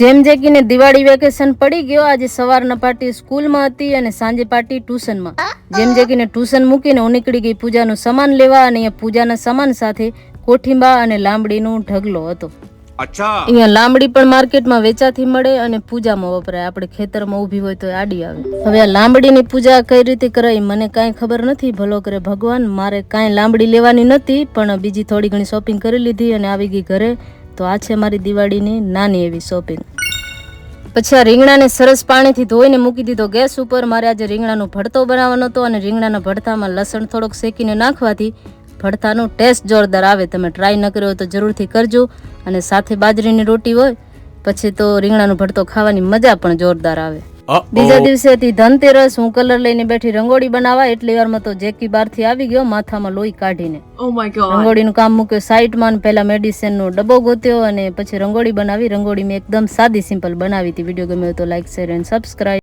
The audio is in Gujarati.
જેમ જે કીને દિવાળી વેકેશન પડી ગયો આજે સવારના પાર્ટી સ્કૂલમાં હતી અને સાંજે પાર્ટી ટ્યુશનમાં. જેમ જે કીને ટ્યુશન મૂકીને હું નીકળી ગઈ પૂજાનું સામાન લેવા અને અહીંયા પૂજાના સામાન સાથે કોઠીંબા અને લાંબડીનું ઢગલો હતો. અહીંયા લાંબડી પણ માર્કેટમાં વેચાથી મળે અને પૂજામાં વપરાય. આપણે ખેતરમાં ઊભી હોય તો આડી આવે. હવે આ લાંબડીની પૂજા કઈ રીતે કરાય મને કાંઈ ખબર નથી. ભલો કરે ભગવાન મારે કાંઈ લાંબડી લેવાની નથી પણ બીજી થોડી ઘણી શોપિંગ કરી લીધી અને આવી ગઈ ઘરે તો આ છે મારી દિવાળીની નાની એવી શોપિંગ પછી આ રીંગણાને સરસ પાણીથી ધોઈને મૂકી દીધો ગેસ ઉપર. મારે આજે રીંગણાનો ભડતો બનાવવાનો હતો અને રીંગણાના ભડથામાં લસણ થોડોક શેકીને નાખવાથી ભડથાનો ટેસ્ટ જોરદાર આવે. તમે ટ્રાય ન કર્યો તો જરૂરથી કરજો. અને સાથે બાજરીની રોટી હોય, પછી તો રીંગણાનો ભડતો ખાવાની મજા પણ જોરદાર આવે. બીજા દિવસે હતી ધનતેરસ હું કલર લઈને બેઠી રંગોળી બનાવવા એટલી વારમાં તો જેકી બહારથી આવી ગયો માથામાં લોહી કાઢીને. રંગોળી નું. રંગોળીનું કામ મૂક્યો સાઈડમાં અને પહેલા મેડિસિનનો ડબ્બો ગોત્યો અને પછી રંગોળી બનાવી રંગોળી મેં એકદમ સાદી સિમ્પલ બનાવી હતી. વીડિયો ગમ્યો તો લાઈક શેર એન્ડ સબસ્ક્રાઈબ